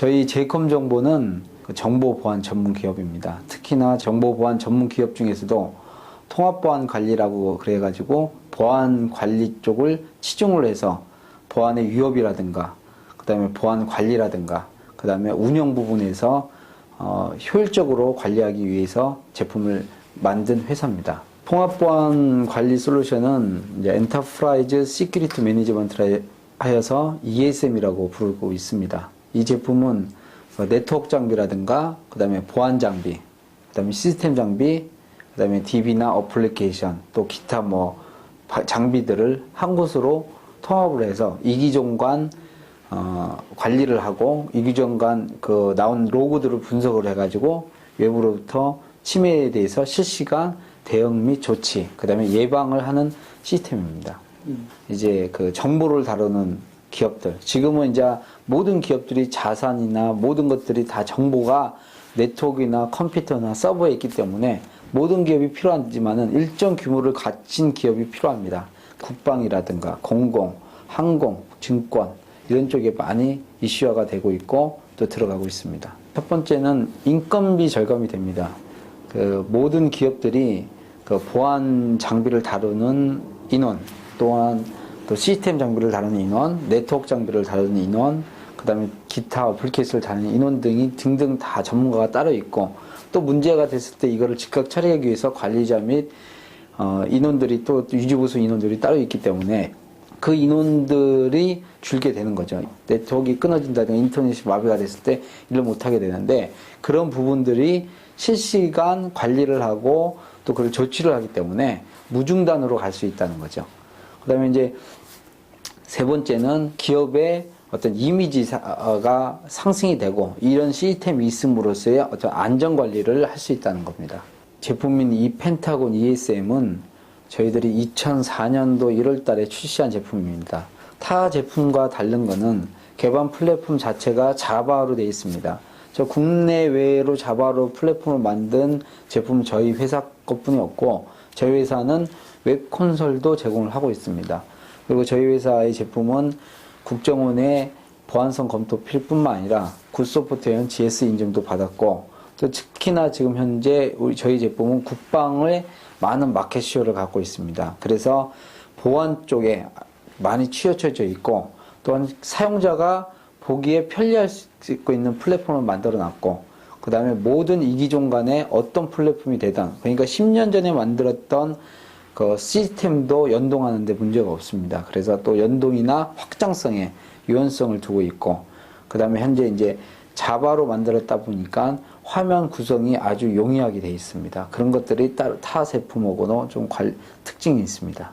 저희 제이컴 정보는 그 정보 보안 전문 기업입니다. 특히나 정보 보안 전문 기업 중에서도 통합 보안 관리라고 그래가지고 보안 관리 쪽을 치중을 해서 보안의 위협이라든가 그 다음에 보안 관리라든가 그 다음에 운영 부분에서 어, 효율적으로 관리하기 위해서 제품을 만든 회사입니다. 통합 보안 관리 솔루션은 엔터프라이즈 시큐리티 매니지먼트라 하여서 ESM이라고 부르고 있습니다. 이 제품은 그 네트워크 장비라든가 그 다음에 보안 장비, 그 다음에 시스템 장비, 그 다음에 DB나 어플리케이션 또 기타 뭐 바- 장비들을 한 곳으로 통합을 해서 이기종간 어, 관리를 하고 이기종간 그 나온 로그들을 분석을 해가지고 외부로부터 침해에 대해서 실시간 대응 및 조치, 그 다음에 예방을 하는 시스템입니다. 이제 그 정보를 다루는 기업들. 지금은 이제 모든 기업들이 자산이나 모든 것들이 다 정보가 네트워크나 컴퓨터나 서버에 있기 때문에 모든 기업이 필요하지만은 일정 규모를 갖춘 기업이 필요합니다. 국방이라든가 공공, 항공, 증권 이런 쪽에 많이 이슈화가 되고 있고 또 들어가고 있습니다. 첫 번째는 인건비 절감이 됩니다. 그 모든 기업들이 그 보안 장비를 다루는 인원 또한 또 시스템 장비를 다루는 인원, 네트워크 장비를 다루는 인원, 그 다음에 기타 어플리케이션을 다루는 인원 등이 등등 다 전문가가 따로 있고 또 문제가 됐을 때 이거를 즉각 처리하기 위해서 관리자 및 어, 인원들이 또 유지보수 인원들이 따로 있기 때문에 그 인원들이 줄게 되는 거죠. 네트워크가 끊어진다든가 인터넷이 마비가 됐을 때 일을 못하게 되는데 그런 부분들이 실시간 관리를 하고 또 그걸 조치를 하기 때문에 무중단으로 갈 수 있다는 거죠. 그 다음에 이제 세 번째는 기업의 어떤 이미지가 상승이 되고 이런 시스템이 있음으로써의 어떤 안전 관리를 할 수 있다는 겁니다. 제품인 이 펜타곤 ESM은 저희들이 2004년도 1월 달에 출시한 제품입니다. 타 제품과 다른 거는 개발 플랫폼 자체가 자바로 되어 있습니다. 저 국내외로 자바로 플랫폼을 만든 제품은 저희 회사 것뿐이 없고 저희 회사는 웹 콘솔도 제공을 하고 있습니다. 그리고 저희 회사의 제품은 국정원의 보안성 검토 필 뿐만 아니라 굿소프트웨어 GS 인증도 받았고 또 특히나 지금 현재 우리 저희 제품은 국방의 많은 마켓 시효를 갖고 있습니다. 그래서 보안 쪽에 많이 치우쳐져 있고 또한 사용자가 보기에 편리할 수 있는 플랫폼을 만들어 놨고 그 다음에 모든 이기종 간에 어떤 플랫폼이 되든 그러니까 10년 전에 만들었던 그 시스템도 연동하는데 문제가 없습니다. 그래서 또 연동이나 확장성에 유연성을 두고 있고 그 다음에 현재 이제 자바로 만들었다 보니까 화면 구성이 아주 용이하게 되어 있습니다. 그런 것들이 따로 타 제품하고는 좀 관- 특징이 있습니다.